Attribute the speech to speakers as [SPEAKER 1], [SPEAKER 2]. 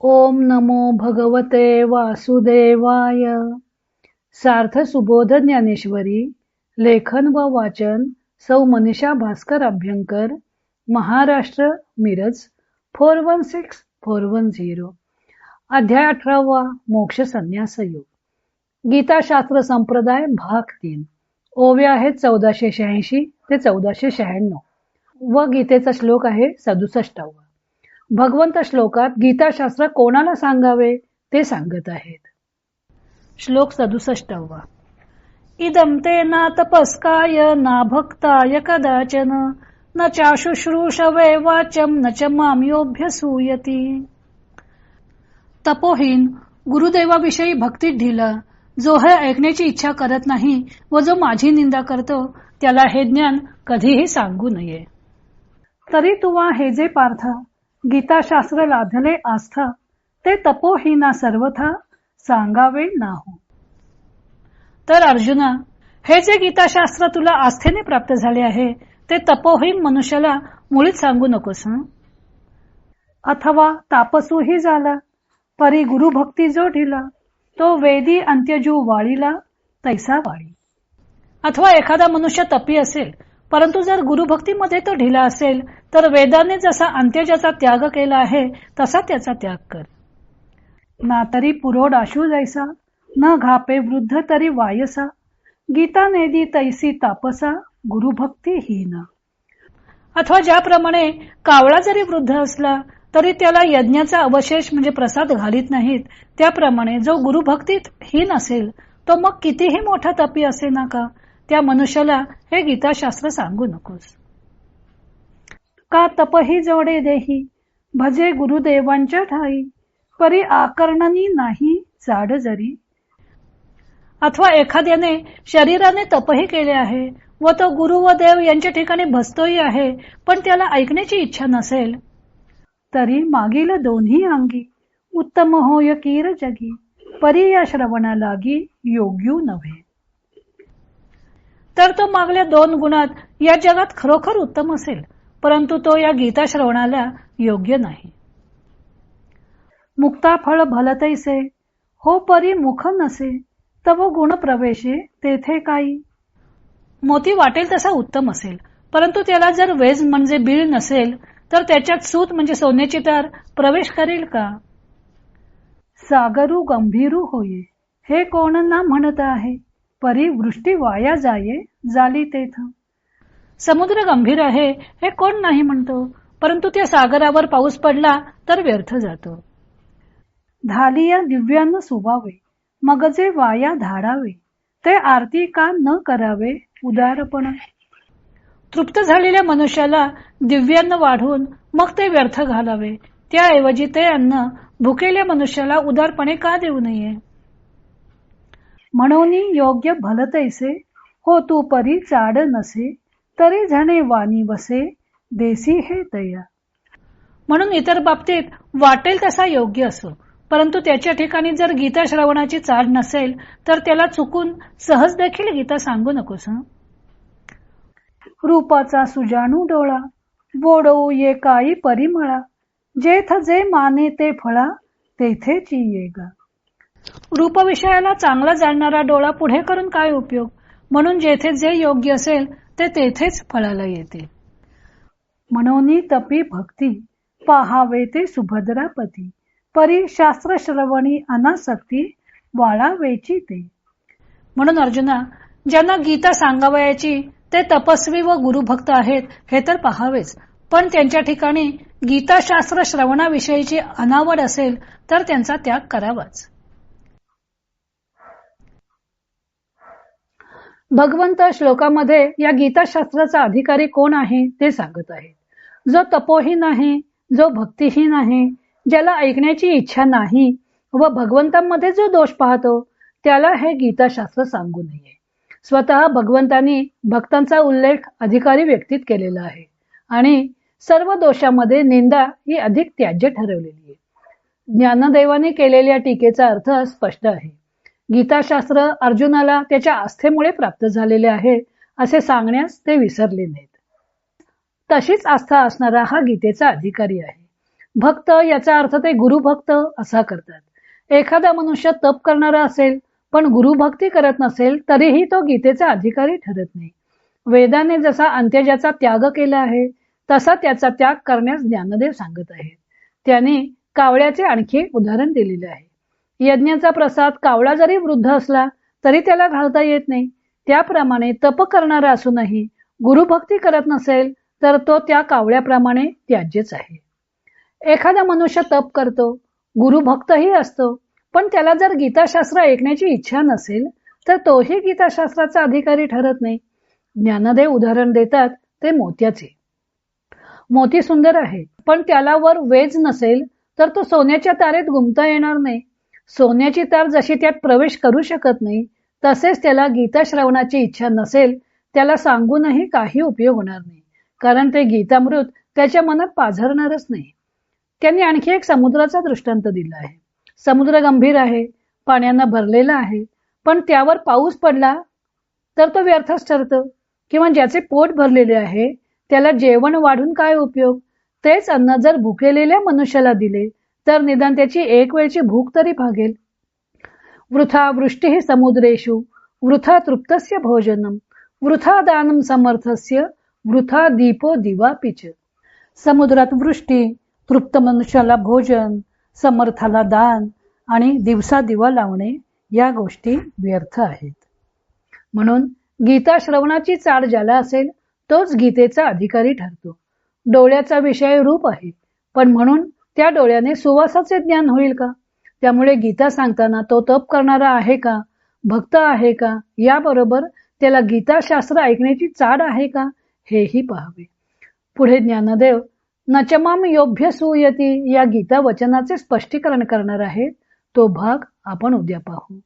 [SPEAKER 1] ओम नमो भगवते वासुदेवाय. सार्थ सुबोध ज्ञानेश्वरी लेखन व वाचन सौ Manisha Bhaskar Abhyankar Maharashtra Miraj four one six four one zero. अध्याय अठरावा मोक्ष संन्यास योग. गीताशास्त्र संप्रदाय भाग तीन. ओवे आहेत चौदाशे शहाऐंशी ते चौदाशे शहाण्णव. व गीतेचा श्लोक आहे सदुसष्टावा. भगवंत श्लोकात गीताशास्त्र कोणाला सांगावे ते सांगत आहेत. श्लोक सदुसष्टावा. इदम ते ना तपस्काय ना भक्ताय कदाचन न चाशुश्रूषवे वाचम न च माम्योभ्यसूयती तपोहीन गुरुदेवाविषयी भक्तीत ढिला जो हे ऐकण्याची इच्छा करत नाही व जो माझी निंदा करतो त्याला हे ज्ञान कधीही सांगू नये. तरी तुवा हे जे पार्थ गीताशास्त्र लाधले आस्था ते तपोहीना सर्वथा सांगावे नाहो. तर अर्जुना हे जे गीताशास्त्र तुला आस्थेने प्राप्त झाले आहे ते तपोहीन मनुष्याला मुळीच सांगू नकोस अथवा तापसूही झाला परी गुरुभक्ती जो ढिला तो वेदी अंत्यजू वाळीला तैसा वाळी. अथवा एखादा मनुष्य तपी असेल परंतु जर गुरुभक्तीमध्ये तो ढिला असेल तर वेदाने जसा अंत्यजाचा त्याग केला आहे तसा त्याचा त्याग कर. ना तरी पुरोड आशू जायसा न घापे वृद्ध तरी वायसा गीता नेदी तैसी तापसा गुरुभक्ती ही ना अथवा ज्याप्रमाणे कावळा जरी वृद्ध असला तरी त्याला यज्ञाचा अवशेष म्हणजे प्रसाद घालीत नाहीत त्याप्रमाणे जो गुरुभक्तीत हीन असेल तो मग कितीही मोठा तपी असे ना का? त्या मनुष्याला हे गीताशास्त्र सांगू नकोस. का तपही जोडे देही भजे गुरुदेवांच्या ठाई परी आकर्णनी नाही जाड जरी. अथवा एखाद्याने शरीराने तपही केले आहे व तो गुरु व देव यांच्या ठिकाणी बसतोही आहे पण त्याला ऐकण्याची इच्छा नसेल तरी मागील दोन्ही अंगी उत्तम होय कीर जगी परी या श्रवणा लागी योग्यू नव्हे. तर तो मागल्या दोन गुणात या जगात खरोखर उत्तम असेल परंतु तो या गीता श्रवणाला योग्य नाही. मुक्ता फळ भलतैसे हो परी मुख नसे तव गुण प्रवेशे तेथे काही. मोती वाटेल तसा उत्तम असेल परंतु त्याला जर वेज म्हणजे बीळ नसेल तर त्याच्यात सूत म्हणजे सोन्याची तर प्रवेश करेल का? सागरू गंभीरू होये हे कोण ना म्हणत आहे? परी वृष्टी वाया जाये झाली तेथ. समुद्र गंभीर आहे हे कोण नाही म्हणतो. परंतु त्या सागरावर पाऊस पडला तर व्यर्थ जातो. धालिया दिव्यानं सुवावे मग जे वाया धाडावे. ते आरती का न करावे उदारपण तृप्त झालेल्या मनुष्याला दिव्यान्न वाढवून मग ते व्यर्थ घालावे. त्याऐवजी ते अन्न भुकेल्या मनुष्याला उदारपणे का देऊ नये? म्हणून योग्य भलतैसे हो तू परी चाड नसे तरी झणे वाणी वसे देसी हे तया म्हणून इतर बाबतीत वाटेल तसा योग्य असो परंतु त्याच्या ठिकाणी जर गीता श्रवणाची चाड नसेल तर त्याला चुकून सहज देखील गीता सांगू नकोस हं? रूपाचा सुजाणू डोळा बोडवू ये काही परिमळा जेथ जे माने ते फळा तेथेची येगा रूप विषयाला चांगला जाणणारा डोळा पुढे करून काय उपयोग? म्हणून जेथे जे योग्य असेल ते तेथेच फळाला येते. म्हणून तपी भक्ती पाहावे ते सुभद्रापती परी शास्त्र श्रवणी अनासक्ती वाळावेची ते. म्हणून अर्जुना ज्यांना गीता सांगावयाची ते तपस्वी व गुरुभक्त आहेत हे तर पहावेच. पण त्यांच्या ठिकाणी गीताशास्त्र श्रवणाविषयीची अनावड असेल तर त्यांचा त्याग करावाच. भगवंत श्लोकामध्ये या गीताशास्त्राचा अधिकारी कोण आहे ते सांगत आहेत. जो तपोहीन आहे जो भक्तिहीन आहे ज्याला ऐकण्याची इच्छा नाही व भगवंतांमध्ये जो दोष पाहतो त्याला हे गीताशास्त्र सांगू नये. स्वतः भगवंतांनी भक्तांचा उल्लेख अधिकारी व्यक्तीत केलेला आहे आणि सर्व दोषामध्ये निंदा ही अधिक त्याज्य ठरवलेली आहे. ज्ञानदेवाने केलेल्या टीकेचा अर्थ स्पष्ट आहे. गीताशास्त्र अर्जुनाला त्याच्या आस्थेमुळे प्राप्त झालेले आहे असे सांगण्यास ते विसरले नाहीत. तशीच आस्था असणारा हा गीतेचा अधिकारी आहे. भक्त याचा अर्थ ते गुरुभक्त असा करतात. एखादा मनुष्य तप करणारा असेल पण गुरुभक्ती करत नसेल तरीही तो गीतेचा अधिकारी ठरत नाही. वेदाने जसा अंत्यजाचा त्याग केला आहे तसा त्याचा त्याग करण्यास ज्ञानदेव सांगत आहेत. त्याने कावळ्याचे आणखी एक उदाहरण दिलेले आहे. यज्ञाचा प्रसाद कावळा जरी वृद्ध असला तरी त्याला घालता येत नाही. त्याप्रमाणे तप करणारा असूनही गुरुभक्ती करत नसेल तर तो त्या कावळ्याप्रमाणे त्याज्यच आहे. एखादा मनुष्य तप करतो गुरुभक्तही असतो पण त्याला जर गीताशास्त्र ऐकण्याची इच्छा नसेल तर तोही गीताशास्त्राचा अधिकारी ठरत नाही. ज्ञानदेव उदाहरण देतात ते मोत्याचे. मोती सुंदर आहे पण त्याला वर वेज नसेल तर तो सोन्याच्या तारेत गुंता येणार नाही. सोन्याची तार जशी त्यात प्रवेश करू शकत नाही तसेच त्याला गीता श्रवणाची इच्छा नसेल त्याला सांगूनही काही उपयोग होणार नाही कारण ते गीतामृत त्याच्या मनात पाझरणारच नाही. त्यांनी आणखी एक समुद्राचा दृष्टांत दिला आहे. समुद्र गंभीर आहे पाण्यानं भरलेला आहे पण त्यावर पाऊस पडला तर तो व्यर्थच ठरतो किंवा ज्याचे पोट भरलेले आहे त्याला जेवण वाढून काय उपयोग? तेच अन्न जर भुकेलेल्या मनुष्याला दिले तर निदान त्याची एक वेळची भूक तरी भागेल. वृथा वृष्टी समुद्रेशु वृथा तृप्तस्य भोजनम वृथा दानम समर्थस्य वृथा दीपो दिवा पिच समुद्रात वृष्टी तृप्त मनुष्याला भोजन समर्थाला दान आणि दिवसा दिवा लावणे या गोष्टी व्यर्थ आहेत. म्हणून गीता श्रवणाची चाळ ज्याला असेल तोच गीतेचा अधिकारी ठरतो. डोळ्याचा विषय रूप आहे पण म्हणून त्या डोळ्याने सुवासाचे ज्ञान होईल का? त्यामुळे गीता सांगताना तो तप करणारा आहे का? भक्त आहे का? याबरोबर त्याला गीताशास्त्र ऐकण्याची चाड आहे का? हेही पाहावे. पुढे ज्ञानदेव नचमाम योभ्य सुयती या गीता वचनाचे स्पष्टीकरण करणार आहेत. तो भाग आपण उद्या पाहू.